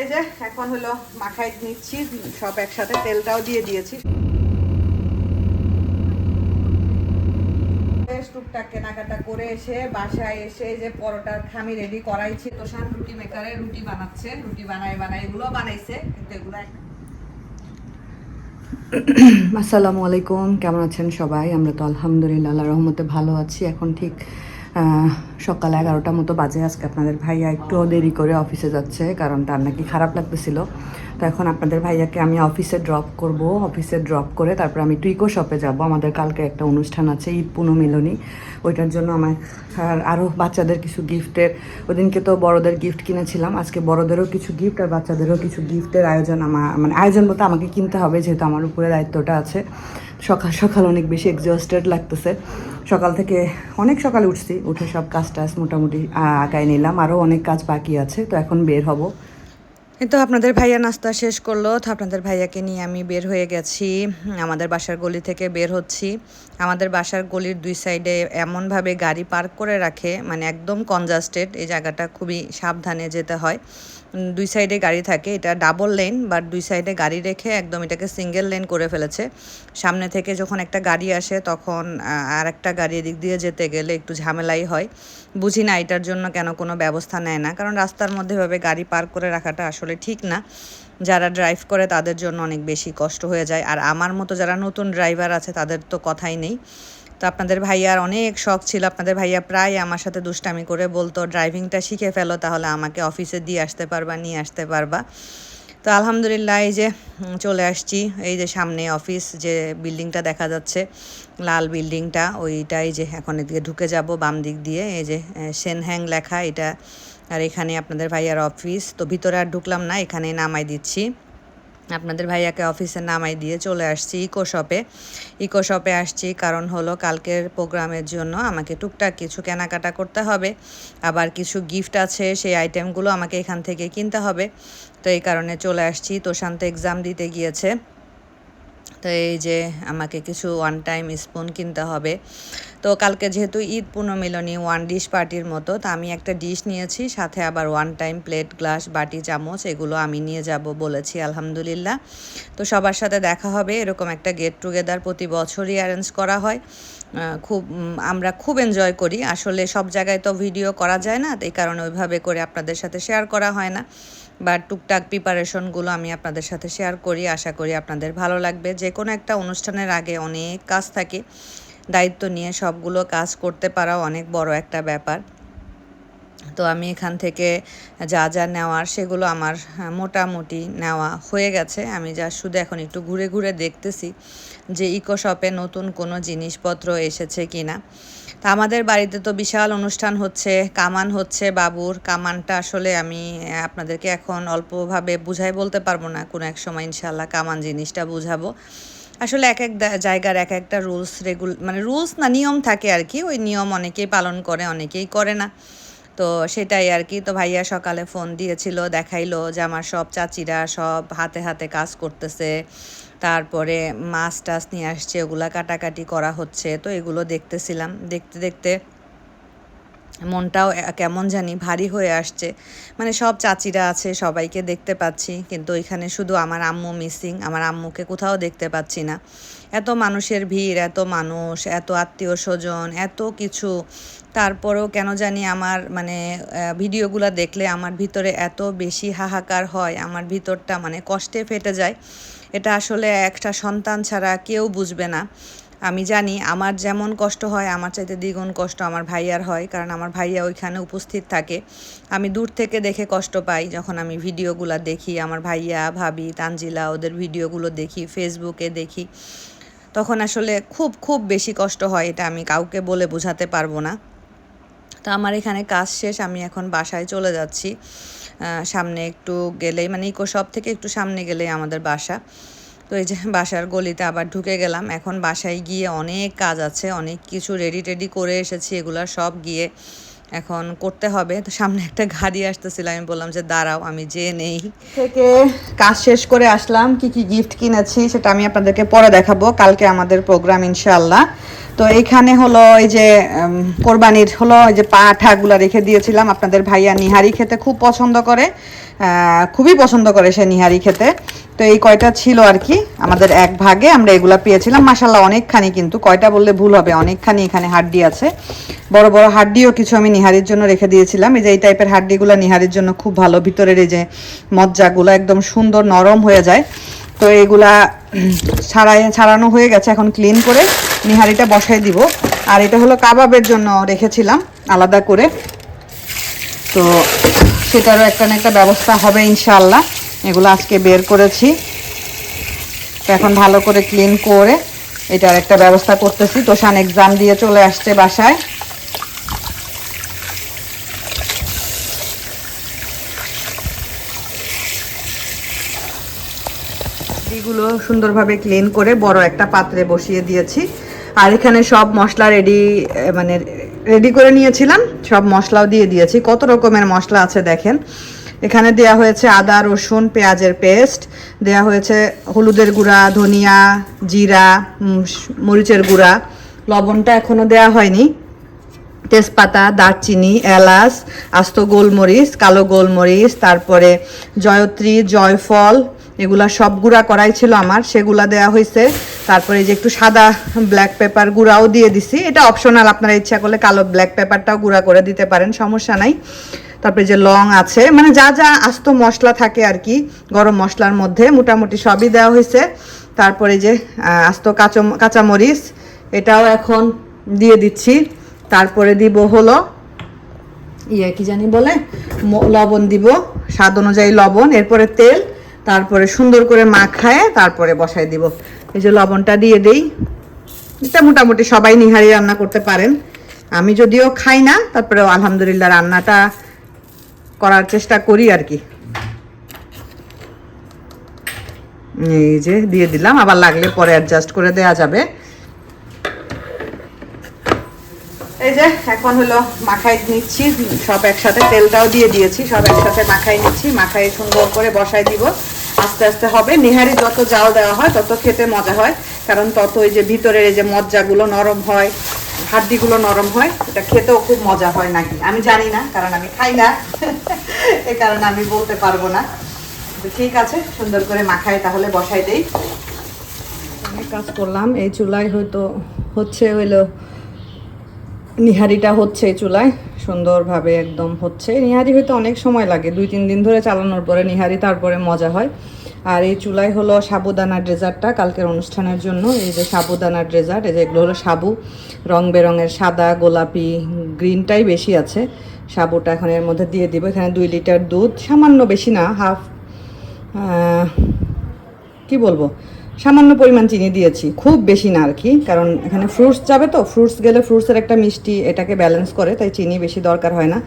এই যে, এখন হলো মাখাই নিচ্ছি, সব একসাথে তেলটাও দিয়ে দিয়েছি। টুকটাক কেনাকাটা করে এসে বাসায় এসে যে পরোটার খামি রেডি করাইছি। তোষান রুটি মেকারে রুটি বানাচ্ছে, রুটি বানাই বানাই এগুলো বানাইছে, কিন্তু এগুলো আসসালামু আলাইকুম, কেমন আছেন সবাই? আমরা তো আলহামদুলিল্লাহ রহমতে ভালো আছি। এখন ঠিক সকাল এগারোটা মতো বাজে আজকে আপনাদের ভাইয়া একটু দেরি করে অফিসে যাচ্ছে, কারণ তার নাকি খারাপ লাগতেছিল। তো এখন আপনাদের ভাইয়াকে আমি অফিসে ড্রপ করব। অফিসে ড্রপ করে তারপর আমি টুইকো শপে যাব। আমাদের কালকে একটা অনুষ্ঠান আছে, ঈদ পুনমিলনী। ওইটার জন্য আমার আর আরও বাচ্চাদের কিছু গিফটের ওদিনকে তো বড়দের গিফট কিনেছিলাম। আজকে বড়দেরও কিছু গিফট আর বাচ্চাদেরও কিছু গিফটের আয়োজন আমার মানে আয়োজন বলতে আমাকে কিনতে হবে, যেহেতু আমার উপরে দায়িত্বটা আছে। সকাল সকাল অনেক বেশি এক্সস্টেড লাগতেছে। সকাল থেকে, অনেক সকালে উঠছি, উঠে সব কাজ টাজ মোটামুটি আগায় নিলাম। আরও অনেক কাজ বাকি আছে, তো এখন বের হব। তো আপনাদের ভাইয়া নাস্তা শেষ করল, তো আপনাদের ভাইয়াকে নিয়ে আমি বের হয়ে গেছি। আমাদের বাসার গলি থেকে বের হচ্ছি। আমাদের বাসার গলির দুই সাইডে এমনভাবে গাড়ি পার্ক করে রাখে মানে একদম কনজাস্টেড, এই জায়গাটা খুবই সাবধানে যেতে হয়। দুই সাইডে গাড়ি থাকে। এটা ডাবল লেন বাট দুই সাইডে গাড়ি রেখে একদম এটাকে সিঙ্গেল লেন করে ফেলেছে। সামনে থেকে যখন একটা গাড়ি আসে, তখন আর একটা গাড়ি এদিক দিয়ে যেতে গেলে একটু ঝামেলাই হয়। বুঝি না এটার জন্য কেন কোনো ব্যবস্থা নেয় না, কারণ রাস্তার মধ্যে ভাবে গাড়ি পার্ক করে রাখাটা আসলে ঠিক না। যারা ড্রাইভ করে তাদের জন্য অনেক বেশি কষ্ট হয়ে যায়। আর আমার মতো যারা নতুন ড্রাইভার আছে, তাদের তো কথাই নেই। তো আপনাদের ভাইয়ার অনেক শখ ছিল। আপনাদের ভাইয়া প্রায় আমার সাথে দুষ্টামি করে বলতো, ড্রাইভিংটা শিখে ফেলো, তাহলে আমাকে অফিসে দিয়ে আসতে পারবা, নিয়ে আসতে পারবা। তো আলহামদুলিল্লাহ এই যে চলে আসছি। এই যে সামনে অফিস যে বিল্ডিংটা দেখা যাচ্ছে, লাল বিল্ডিংটা, ওইটাই যে এখন এদিকে ঢুকে যাব বাম দিক দিয়ে। এই যে সেনহ্যাং লেখা, এটা আর এখানে আপনাদের ভাইয়ার অফিস। তো ভিতরে আর ঢুকলাম না এখানে নামাই দিচ্ছি। আপনাদের ভাইয়াকে অফিসে নামাই দিয়ে চলে আসছি ইকো শপে। ইকো শপে আসছি কারণ হলো কালকের প্রোগ্রামের জন্য আমাকে টুকটাক কিছু কেনাকাটা করতে হবে। আবার কিছু গিফট আছে, সেই আইটেমগুলো আমাকে এখান থেকে কিনতে হবে। তো এই কারণে চলে আসছি। তোশান্ত এক্সাম দিতে গিয়েছে। তো এই যে আমাকে কিছু ওয়ান টাইম স্পুন কিনতে হবে। তো কালকে যেহেতু ঈদ পুনর্মিলনী ওয়ান ডিশ পার্টির মতো, তো আমি একটা ডিশ নিয়েছি, সাথে আবার ওয়ান টাইম প্লেট গ্লাস বাটি, চামচ, এগুলো আমি নিয়ে যাব বলেছি, আলহামদুলিল্লাহ। তো সবার সাথে দেখা হবে, এরকম একটা গেট টুগেদার প্রতি বছরই অ্যারেঞ্জ করা হয়। খুব আমরা খুব এনজয় করি। আসলে সব জায়গায় তো ভিডিও করা যায় না, এই কারণে ওইভাবে করে আপনাদের সাথে শেয়ার করা হয় না। বা টুকটাক প্রিপারেশনগুলো আমি আপনাদের সাথে শেয়ার করি। আশা করি আপনাদের ভালো লাগবে। যে কোনো একটা অনুষ্ঠানের আগে অনেক কাজ থাকে। দায়িত্ব নিয়ে সবগুলো কাজ করতে পারাও অনেক বড় একটা ব্যাপার। তো আমি এখান থেকে যা যা নেওয়ার সেগুলো আমার হ্যাঁ, মোটামুটি নেওয়া হয়ে গেছে। আমি যা শুধু এখন একটু ঘুরে ঘুরে দেখতেছি যে ইকো শপে নতুন কোনো জিনিসপত্র এসেছে কি না তা আমাদের বাড়িতে তো বিশাল অনুষ্ঠান হচ্ছে, কামান হচ্ছে বাবুর। কামানটা আসলে আমি আপনাদেরকে এখন অল্পভাবে বুঝাই বলতে পারব না, কোনো এক সময় ইনশাল্লাহ কামান জিনিসটা বুঝাবো। আসলে এক এক জায়গার এক একটা রুলস রেগুল মানে রুলস না, নিয়ম থাকে আর কি, ওই নিয়ম অনেকেই পালন করে, অনেকেই করে না। তো সেটাই আর কি, তো ভাইয়া সকালে ফোন দিয়েছিল, দেখাইলো যে আমার সব চাচিরা সব হাতে হাতে কাজ করতেছে। তারপরে মাছ টাছ নিয়ে আসছে, ওগুলা কাটাকাটি করা হচ্ছে। তো এগুলো দেখতেছিলাম। দেখতে দেখতে মনটাও কেমন জানি ভারী হয়ে আসছে। মানে সব চাচিরা আছে, সবাইকে দেখতে পাচ্ছি। কিন্তু ওইখানে শুধু আমার আম্মু মিসিং আমার আম্মুকে কোথাও দেখতে পাচ্ছি না। এত মানুষের ভিড়, এত মানুষ, এত আত্মীয় স্বজন, এত কিছু। তারপরেও কেন জানি আমার মানে ভিডিওগুলো দেখলে আমার ভিতরে এত বেশি হাহাকার হয়, আমার ভিতরটা মানে কষ্টে ফেটে যায়। এটা আসলে একটা সন্তান ছাড়া কেউ বুঝবে না। আমি জানি আমার যেমন কষ্ট হয়, আমার চাইতে দ্বিগুণ কষ্ট আমার ভাইয়ার হয়, কারণ আমার ভাইয়া ওইখানে উপস্থিত থাকে। আমি দূর থেকে দেখে কষ্ট পাই যখন আমি ভিডিওগুলো দেখি, আমার ভাইয়া, ভাবি, তানজিলা ওদের ভিডিওগুলো দেখি, ফেসবুকে দেখি। তখন আসলে খুব খুব বেশি কষ্ট হয়, এটা আমি কাউকে বলে বোঝাতে পারব না। তো আমার এখানে কাজ শেষ, আমি এখন বাসায় চলে যাচ্ছি। সামনে একটু গেলেই মানে ইকো শপ থেকে একটু সামনে গেলেই আমাদের বাসা। তো এই যে বাসার গলিতে আবার ঢুকে গেলাম। এখন বাসায় গিয়ে অনেক কাজ আছে, অনেক কিছু রেডি টেডি করে এসেছি, এগুলা সব গিয়ে এখন করতে হবে। তো সামনে একটা গাড়ি আসতেছিল, আমি বললাম যে দাঁড়াও, আমি যেয়ে নেই। থেকে কাজ শেষ করে আসলাম, কি কি গিফট কিনেছি সেটা আমি আপনাদেরকে পরে দেখাবো, কালকে আমাদের প্রোগ্রাম ইনশাআল্লাহ। তো এখানে হলো এই যে কোরবানির হলো এই যে পাঠাগুলো রেখে দিয়েছিলাম আপনাদের ভাইয়া নিহারি খেতে খুব পছন্দ করে খুবই পছন্দ করে সে নিহারি খেতে। তো এই কয়টা ছিল আর কি? আমাদের এক ভাগে আমরা এগুলা পেয়েছিলাম। মাসাল্লাহ অনেকখানি কিন্তু। কয়টা বললে ভুল হবে? অনেকখানি এখানে হাড্ডি আছে। বড় বড় হাড্ডিও কিছু আমি নিহারির জন্য রেখে দিয়েছিলাম। এই যে এই টাইপের হাড্ডিগুলো নিহারির জন্য খুব ভালো। ভিতরের এই যে মজ্জাগুলো একদম সুন্দর নরম হয়ে যায়। তো এগুলা ছাড়াই, ছাড়ানো হয়ে গেছে এখন ক্লিন করে নিহারিটা বসাই দিব। আর এটা হলো কাবাবের জন্য রেখেছিলাম আলাদা করে। তো সেটারও একটা না একটা ব্যবস্থা হবে ইনশাআল্লাহ। এগুলো আজকে বের করেছি। এখন ভালো করে ক্লিন করে এটার একটা ব্যবস্থা করতেছি। তোষান এক্সাম দিয়ে চলে আসছে বাসায়। এগুলো সুন্দরভাবে ক্লিন করে বড় একটা পাত্রে বসিয়ে দিয়েছি। আর এখানে সব মশলা রেডি মানে রেডি করে নিয়েছিলাম। সব মশলাও দিয়ে দিয়েছি। কত রকমের মশলা আছে দেখেন। এখানে দেয়া হয়েছে আদা, রসুন, পেঁয়াজের পেস্ট। দেয়া হয়েছে হলুদের গুঁড়া, ধনিয়া, জিরা মরিচের গুঁড়া। লবণটা এখনও দেয়া হয়নি। তেজপাতা, দারচিনি, এলাচ, আস্ত গোলমরিচ, কালো গোলমরিচ, তারপরে জয়ত্রী, জয়ফল, এগুলা সব গুঁড়া করাই ছিল আমার, সেগুলা দেওয়া হয়েছে তারপরে যে একটু সাদা ব্ল্যাক পেপার গুঁড়াও দিয়ে দিছি। এটা অপশনাল, আপনারা ইচ্ছা করলে কালো ব্ল্যাক পেপারটাও গুঁড়া করে দিতে পারেন, সমস্যা নাই। তারপরে যে লং আছে মানে যা যা আস্ত মশলা থাকে আর কি, গরম মশলার মধ্যে, মোটামুটি সবই দেওয়া হয়েছে। তারপরে যে আস্ত কাঁচা কাঁচামরিচ, এটাও এখন দিয়ে দিচ্ছি। তারপরে দিব হলো ইয়ে কি জানি বলে লবণ দিব, স্বাদ অনুযায়ী লবণ, এরপরে তেল, তারপরে সুন্দর করে মাখায়, তারপরে বসাই দিব। এই যে লবণটা দিয়ে দেই। এটা মোটামুটি সবাই নিহারি রান্না করতে পারেন। আমি যদিও খাই না তারপরে আলহামদুলিল্লাহ রান্নাটা করার চেষ্টা করি আর কি। এই যে দিয়ে দিলাম, আবার লাগলে পরে অ্যাডজাস্ট করে দেয়া যাবে। এই যে এখন হলো মাখাই নিচ্ছি, সব একসাথে তেলটাও দিয়ে দিয়েছি, সব একসাথে মাখাই নিচ্ছি, মাখাই সুন্দর করে বসাই দিব। আস্তে আস্তে হবে, নেহারি যত জাল দেওয়া হয় তত খেতে মজা হয়, কারণ তত ওই যে ভিতরের এই যে মজ্জাগুলো নরম হয় হাড্ডিগুলো নরম হয়, এটা খেতেও খুব মজা হয় নাকি? আমি জানি না, কারণ আমি খাই না। এ কারণে আমি বলতে পারব না। ঠিক আছে, সুন্দর করে মাখায় তাহলে বসাই দেই। অনেক কাজ করলাম, এই চুলায় হয়তো হচ্ছে হইল, নিহারিটা হচ্ছে চুলায়, সুন্দরভাবে একদম হচ্ছে। নিহারি হয়তো অনেক সময় লাগে, দুই, তিন দিন ধরে চালানোর পরে নিহারি তারপরে মজা হয়। আর এই চুলাই হলো সাবুদানার ডেজার্টটা কালকের অনুষ্ঠানের জন্য। এই যে সাবুদানার ডেজার্ট, এই যে এগুলো হলো সাবু। রং বেরঙের সাদা, গোলাপি, গ্রিনটাই বেশি আছে। সাবুটা এখন এর মধ্যে দিয়ে দিব। এখানে দুই লিটার দুধ, সামান্য বেশি না, হাফ কি বলব? সামান্য পরিমাণ চিনি দিয়েছি। খুব বেশি না আর কি, কারণ এখানে ফ্রুটস যাবে তো। ফ্রুটস গেলে ফ্রুটসের একটা মিষ্টি, এটাকে ব্যালেন্স করে, তাই চিনি বেশি দরকার হয় না।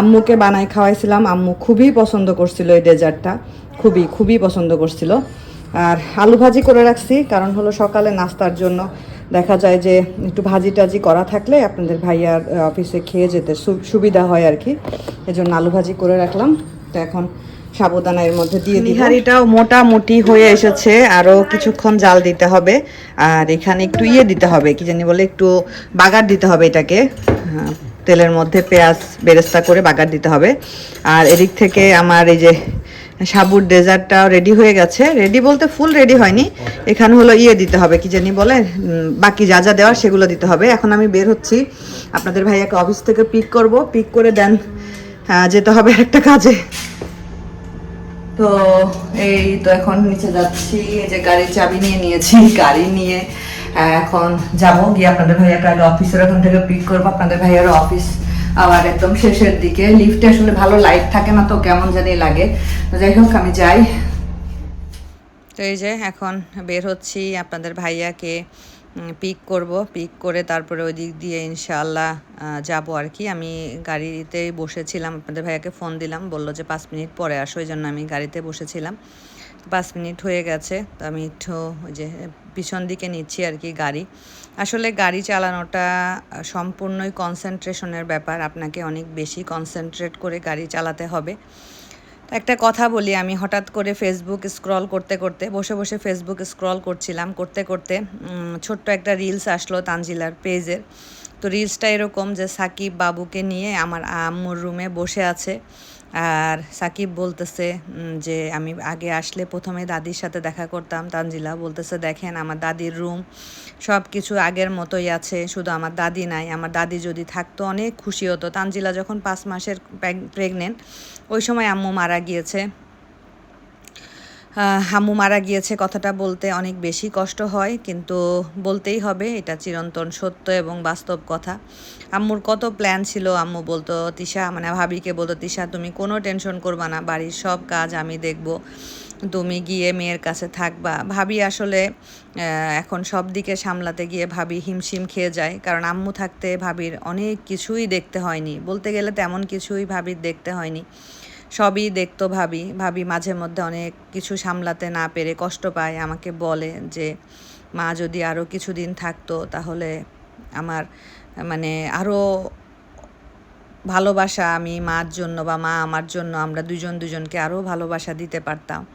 আম্মুকে বানাই খাওয়াইছিলাম। আম্মু খুবই পছন্দ করছিল এই ডেজার্টটা। খুবই খুবই পছন্দ করছিল। আর আলু ভাজি করে রাখছি কারণ হলো সকালে নাস্তার জন্য দেখা যায় যে একটু ভাজি টাজি করা থাকলে আপনাদের ভাইয়ার অফিসে খেয়ে যেতে সুবিধা হয় আর কি। এজন্য আলু ভাজি করে রাখলাম। তো এখন সাবুদানা এর মধ্যে দিয়ে দিই নিহারিটাও মোটামুটি হয়ে এসেছে আরও কিছুক্ষণ জাল দিতে হবে। আর এখানে একটু ইয়ে দিতে হবে কি জানি বলে একটু বাগার দিতে হবে এটাকে। হ্যাঁ, তেলের মধ্যে পেঁয়াজ বেরেস্তা করে বাগার দিতে হবে। আর এদিক থেকে আমার এই যে সাবুর ডেজার্টটাও রেডি হয়ে গেছে। রেডি বলতে ফুল রেডি হয়নি। এখানে হলো ইয়ে দিতে হবে কি জানি বলে বাকি যা যা দেওয়ার সেগুলো দিতে হবে। এখন আমি বের হচ্ছি। আপনাদের ভাইয়াকে অফিস থেকে পিক করব। পিক করে দেন আহ, যেতে হবে একটা কাজে। তো এই তো এখন নিচে যাচ্ছি। এই যে গাড়ির চাবি নিয়ে নিয়েছি গাড়ি নিয়ে এখন যাব। গিয়ে আপনাদের ভাইয়াকে আগে অফিসের ওখান থেকে পিক করব। আপনাদের ভাইয়ারও অফিস আবার একদম শেষের দিকে। লিফটে আসলে ভালো লাইট থাকে না তো, কেমন জানি লাগে। যাই হোক, আমি যাই। তো এই যে এখন বের হচ্ছি, আপনাদের ভাইয়াকে পিক করব। পিক করে তারপরে ওই দিক দিয়ে ইনশাআল্লাহ যাব আর কি। আমি গাড়িতেই বসেছিলাম, আপনাদের ভাইয়াকে ফোন দিলাম। বলল যে পাঁচ মিনিট পরে আসো এই জন্য আমি গাড়িতে বসেছিলাম। পাঁচ মিনিট হয়ে গেছে, তো আমি একটু ওই যে পিছন দিকে নিচ্ছি আর কি গাড়ি। আসলে গাড়ি চালানোটা সম্পূর্ণই কনসেন্ট্রেশনের ব্যাপার, আপনাকে অনেক বেশি কনসেন্ট্রেট করে গাড়ি চালাতে হবে। একটা কথা বলি, আমি হঠাৎ করে ফেসবুক স্ক্রল করতে করতে, বসে বসে ফেসবুক স্ক্রল করছিলাম, করতে করতে ছোট্ট একটা রিলস আসলো তানজিলার পেজের তো রিলসটা এরকম যে সাকিব বাবুকে নিয়ে আমার আম্মুর রুমে বসে আছে। আর সাকিব বলতেছে যে আমি আগে আসলে প্রথমে দাদির সাথে দেখা করতাম। তানজিলা বলতেছে, দেখেন, আমার দাদির রুম সব কিছু আগের মতোই আছে, শুধু আমার দাদি নাই। আমার দাদি যদি থাকতো, অনেক খুশি হতো। তানজিলা যখন পাঁচ মাসের প্রেগনেন্ট ওই সময় আম্মু মারা গিয়েছে। আম্মু মারা গিয়েছে কথাটা বলতে অনেক বেশি কষ্ট হয়, কিন্তু বলতেই হবে, এটা চিরন্তন সত্য এবং বাস্তব কথা। আম্মুর কত প্ল্যান ছিল? আম্মু বলতো, তিশা মানে ভাবিকে বলতো, তিশা, তুমি কোনো টেনশন করবা না, বাড়ির সব কাজ আমি দেখব। তুমি গিয়ে মেয়ের কাছে থাকবা। ভাবি আসলে এখন সব দিকে সামলাতে গিয়ে ভাবি হিমশিম খেয়ে যায়, কারণ আম্মু থাকতে ভাবির অনেক কিছুই দেখতে হয়নি। বলতে গেলে তেমন কিছুই ভাবির দেখতে হয়নি। সবই দেখতো ভাবি। ভাবি মাঝে মধ্যে অনেক কিছু সামলাতে না পেরে কষ্ট পায়, আমাকে বলে যে, মা, যদি আরও কিছুদিন থাকতো তাহলে আমার মানে আরও ভালোবাসা আমি মার জন্য বা মা আমার জন্য আমরা দুজন দুজনকে আরও ভালোবাসা দিতে পারতাম।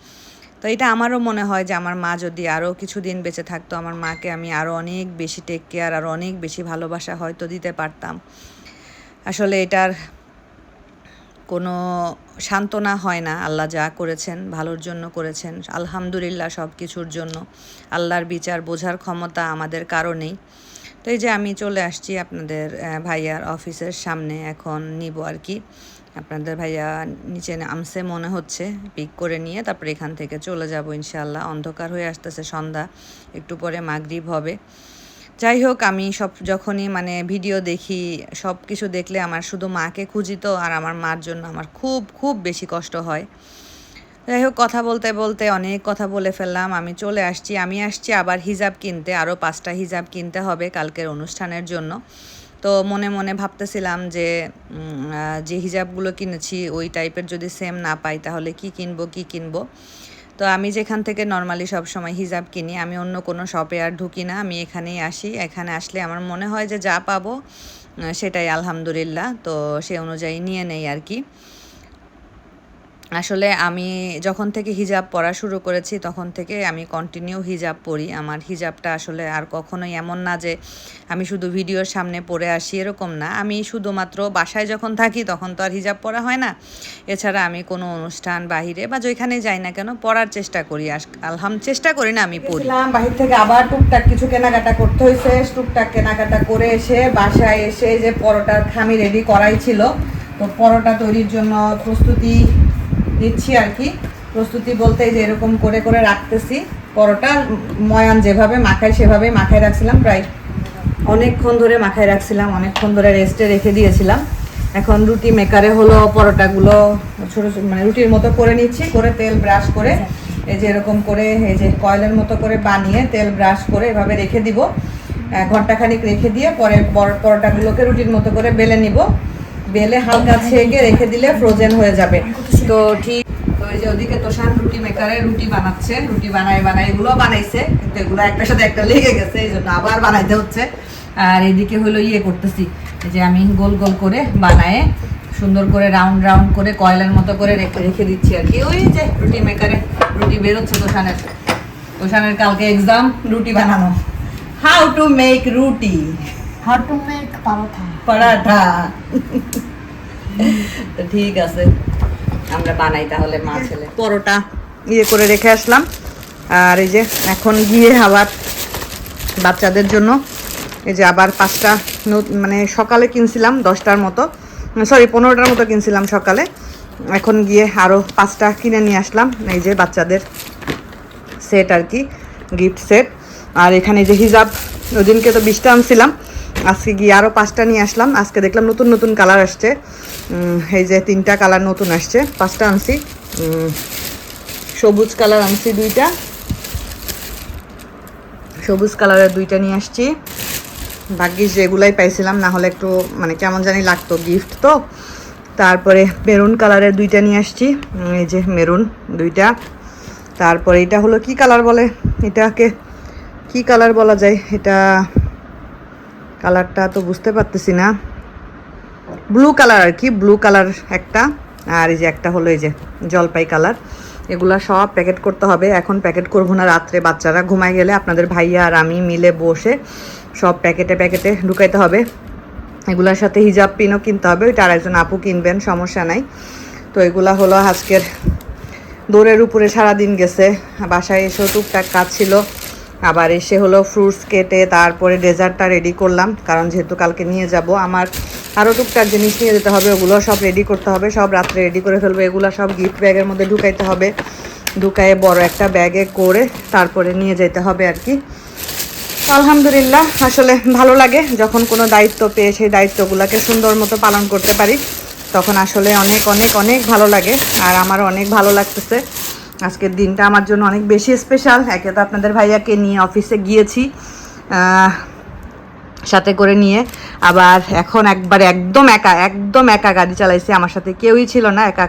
তো এটা আমারও মনে হয় যে, আমার মা যদি আরও কিছুদিন বেঁচে থাকতো, আমার মাকে আমি আরও অনেক বেশি টেক কেয়ার আর অনেক বেশি ভালোবাসা হয়তো দিতে পারতাম। আসলে এটার কোনো সান্ত্বনা হয় না। আল্লাহ যা করেছেন, ভালোর জন্য করেছেন। আলহামদুলিল্লাহ সব কিছুর জন্য। আল্লাহর বিচার বোঝার ক্ষমতা আমাদের কারণেই তো এই যে আমি চলে আসছি আপনাদের ভাইয়ার অফিসের সামনে এখন নিব আর কি। আপনাদের ভাইয়া নিচে নামছে মনে হচ্ছে, পিক করে নিয়ে তারপরে এখান থেকে চলে যাব ইনশাল্লাহ অন্ধকার হয়ে আসতেছে সন্ধ্যা, একটু পরে মাগরিব হবে। যাই হোক, আমি সব যখনই মানে ভিডিও দেখি, সব কিছু দেখলে আমার শুধু মাকে খুঁজি তো, আর আমার মার জন্য আমার খুব খুব বেশি কষ্ট হয়। যাই হোক, কথা বলতে বলতে অনেক কথা বলে ফেললাম। আমি চলে আসছি, আমি আসছি আবার হিজাব কিনতে, আরও পাঁচটা হিজাব কিনতে হবে কালকের অনুষ্ঠানের জন্য। তো মনে মনে ভাবতেছিলাম যে যে হিজাবগুলো কিনেছি, ওই টাইপের যদি সেম না পাই, তাহলে কি কিনবো কি কিনবো? তো আমি যেখান থেকে নর্মালি সব সময় হিজাব কিনি, আমি অন্য কোনো শপে আর ঢুকি না, আমি এখানেই আসি। এখানে আসলে আমার মনে হয় যে যা পাবো সেটাই আলহামদুলিল্লাহ। তো সে অনুযায়ী নিয়ে নেই আর কি। আসলে আমি যখন থেকে হিজাব পরা শুরু করেছি, তখন থেকে আমি কন্টিনিউ হিজাব পরি। আমার হিজাবটা আসলে আর কখনোই এমন না যে আমি শুধু ভিডিওর সামনে পরে আসি, এরকম না। আমি শুধুমাত্র বাসায় যখন থাকি, তখন তো আর হিজাব পরা হয় না। এছাড়া আমি কোনো অনুষ্ঠান বাহিরে বা যেখানে যাই না কেন, পড়ার চেষ্টা করি। আলহাম, চেষ্টা করি না আমি পড়ি। বাহির থেকে আবার টুকটাক কিছু কেনাকাটা করতে হয়েছে টুকটাক কেনাকাটা করে এসে বাসায় এসে যে পরোটার খামি রেডি করাই ছিল। তো পরোটা তৈরির জন্য প্রস্তুতি নিচ্ছি আর কি। প্রস্তুতি বলতে যে এরকম করে করে রাখতেছি। পরোটা ময়ান যেভাবে মাখায় সেভাবে মাখায় রাখছিলাম, প্রায় অনেকক্ষণ ধরে মাখায় রাখছিলাম, অনেকক্ষণ ধরে রেস্টে রেখে দিয়েছিলাম। এখন রুটি মেকারে হলো পরোটাগুলো ছোটো ছোটো মানে রুটির মতো করে নিচ্ছি, করে তেল ব্রাশ করে এই যে এরকম করে, এই যে কয়েলের মতো করে বানিয়ে তেল ব্রাশ করে এভাবে রেখে দিব। ঘন্টাখানিক রেখে দিয়ে পরে পরোটাগুলোকে রুটির মতো করে বেলে নিব। বেলে হালকা ছেঁকে রেখে দিলে ফ্রোজেন হয়ে যাবে। তো ঠিক তো এই যে ওদিকে তোষান রুটি মেকারে রুটি বানাচ্ছে রুটি বানায় বানায় এগুলো বানাইছে কিন্তু এগুলো একটার সাথে একটা লেগে গেছে এই জন্য আবার বানাইতে হচ্ছে। আর এদিকে হলো ইয়ে করতেছি যে আমি গোল গোল করে বানায় সুন্দর করে রাউন্ড রাউন্ড করে কয়লার মতো করে রেখে রেখে দিচ্ছি আর কি। ওই যে রুটি মেকারে রুটি বেরোচ্ছে তোষানের। তোষানের কালকে এক্সাম রুটি বানানো। How to make roti. How to make paratha? Paratha. ঠিক আছে। আমরা বানাই তাহলে মা ছেলে। পরোটা। ইয়ে করে রেখে আসলাম। আর এই যে এখন গিয়ে আবার বাচ্চাদের জন্য এই যে আবার পাঁচটা মানে সকালে কিনছিলাম দশটার মতো। সরি পনেরোটার মতো কিনছিলাম সকালে। এখন গিয়ে আরও পাঁচটা কিনে নিয়ে আসলাম। এই যে বাচ্চাদের সেট আর কি গিফট সেট আর এখানে যে হিজাব ওদিনকে তো বিশটা আনছিলাম। আজকে গিয়ে আরও পাঁচটা নিয়ে আসলাম। আজকে দেখলাম নতুন নতুন কালার আসছে। এই যে তিনটা কালার নতুন আসছে। পাঁচটা আনছি। সবুজ কালার আনছি দুইটা। সবুজ কালারের দুইটা নিয়ে আসছি। ভাগ্যিস যেগুলাই পাইছিলাম, না হলে একটু মানে কেমন জানি লাগতো গিফট তো। তারপরে মেরুন কালারের দুইটা নিয়ে আসছি। এই যে মেরুন দুইটা। তারপরে এটা হলো কি কালার বলে? এটাকে কি কালার বলা যায়? এটা কালারটা তো বুঝতে পারতেছি না। ব্লু কালার আর কি ব্লু কালার একটা। আর এই যে একটা হলো এই যে জলপাই কালার এগুলা সব প্যাকেট করতে হবে। এখন প্যাকেট করব না রাত্রে, বাচ্চারা ঘুমায় গেলে আপনাদের ভাইয়া আর আমি মিলে বসে সব প্যাকেটে প্যাকেটে ঢুকাইতে হবে। এগুলোর সাথে হিজাব পিনও কিনতে হবে। ওইটা আর একজন আপু কিনবেন, সমস্যা নাই। তো এগুলা হলো আজকের দৌড়ের উপরে সারাদিন গেছে। বাসায় এসেও টুকটাক কাজ ছিল। আবার এসে হলো ফ্রুটস কেটে তারপরে ডেজার্টটা রেডি করলাম, কারণ যেহেতু কালকে নিয়ে যাব, আমার আরও টুকটাক জিনিস নিয়ে যেতে হবে, ওগুলো সব রেডি করতে হবে, সব রাত্রে রেডি করে ফেলব, এগুলো সব গিফট ব্যাগের মধ্যে ঢুকাইতে হবে ঢুকায়ে বড় একটা ব্যাগে করে তারপরে নিয়ে যেতে হবে আর কি। আলহামদুলিল্লাহ, আসলে ভালো লাগে যখন কোনো দায়িত্ব পেয়ে সেই দায়িত্বগুলোকে সুন্দর মতো পালন করতে পারি, তখন আসলে অনেক অনেক অনেক ভালো লাগে, আর আমার অনেক ভালো লাগতেছে। আজকের দিনটা আমার জন্য অনেক বেশি স্পেশাল একে তো আপনাদের ভাইয়াকে নিয়ে অফিসে গিয়েছি সাথে করে নিয়ে। আবার এখন একবার একদম একা একদম একা গাড়ি চালাইছি। আমার সাথে কেউই ছিল না, একা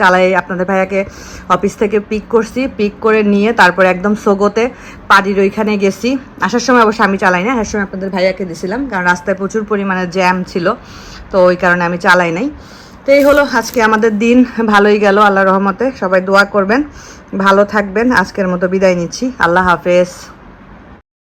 চালাই আপনাদের ভাইয়াকে অফিস থেকে পিক করছি। পিক করে নিয়ে তারপরে একদম সোগোতে পাড়ির ওইখানে গেছি। আসার সময় অবশ্য আমি চালাই না, আসার সময় আপনাদের ভাইয়াকে দিছিলাম। কারণ রাস্তায় প্রচুর পরিমাণে জ্যাম ছিল, তো ওই কারণে আমি চালাই নাই। তো এই হলো আজকে আমাদের দিন। ভালোই গেল আল্লাহ রহমতে। সবাই দোয়া করবেন। ভালো থাকবেন। আজকের মতো বিদায় নিচ্ছি। আল্লাহ হাফেজ।